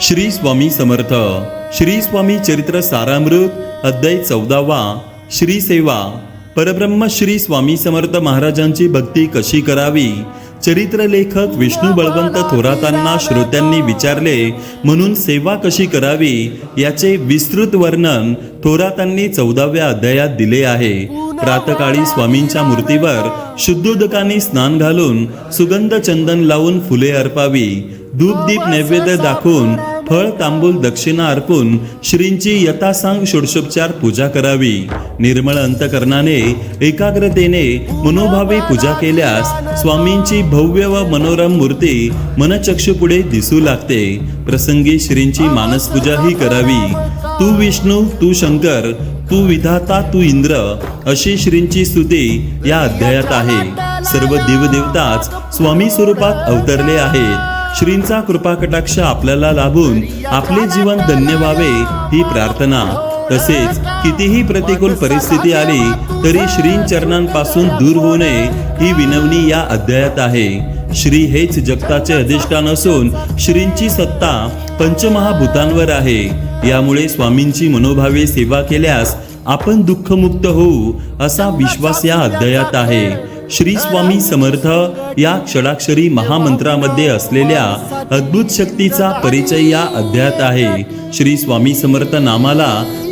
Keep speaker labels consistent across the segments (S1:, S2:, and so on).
S1: श्री स्वामी समर्थ श्री स्वामी चरित्र सारामृत अध्याय चौदावा श्री सेवा. परब्रह्म श्री स्वामी समर्थ महाराजांची भक्ती कशी करावी? चरित्र लेखक विष्णू बळवंत थोरातांना श्रोत्यांनी विचारले म्हणून सेवा कशी करावी? याचे विस्तृत वर्णन थोरातांनी चौदाव्या अध्यायात दिले आहे. प्रातकाळी स्वामींच्या मूर्तीवर शुद्धोदकाने स्नान घालून सुगंध चंदन लावून फुले अर्पावी. धूपदीप नैवेद्य दाखवून फळ तांबूल दक्षिणा अर्पून श्रींची यथासांग षोडशोपचार पूजा करावी. निर्मळ अंतकरणाने एकाग्रतेने मनोभावे पूजा केल्यास स्वामींची भव्य व मनोरम मूर्ती मनचक्षुपुढे दिसू लागते. प्रसंगी श्रींची मानसपूजाही करावी. तू विष्णू तू शंकर तू विधाता तू इंद्र अशी श्रींची स्तुती या अध्यायात आहे. सर्व देवदेवताच स्वामी स्वरूपात अवतरले आहेत. श्रींचा कृपा कटाक्ष आपल्याला लाभून आपले जीवन धन्य व्हावे ही प्रार्थना. तसेच कितीही प्रतिकूल परिस्थिती आली तरी श्रींचरणांपासून दूर होऊ नये ही विनवणी या अध्यायात आहे. श्री हेच जगताचे अधिष्ठान असून श्रींची सत्ता पंचमहाभूतांवर आहे. यामुळे स्वामींची मनोभावे सेवा केल्यास आपण दुःखमुक्त होऊ असा विश्वास या अध्यायात आहे. श्री स्वामी समर्थ या क्षणाक्षरी महामंत्रामध्ये असलेल्या अद्भुत शक्तीचा परिचय या अध्यायात आहे. श्री स्वामी समर्थ नामाला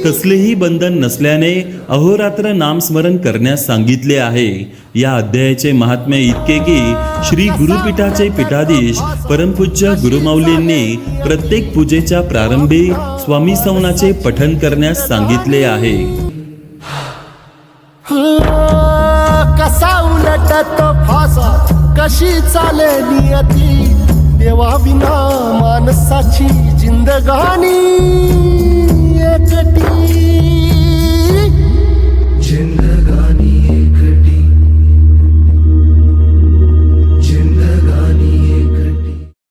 S1: कसलेही बंधन नसल्याने अहोरात्र नामस्मरण करण्यास सांगितले आहे. या अध्यायाचे महात्म्य इतके की श्री गुरुपीठाचे पीठाधीश परमपूज्य गुरुमाऊलींनी प्रत्येक पूजेच्या प्रारंभी स्वामी सवनाचे पठन करण्यास सांगितले आहे.
S2: कसा उलटतो फासा कशी चाले नियती देवा विना माणसाची जिंदगानी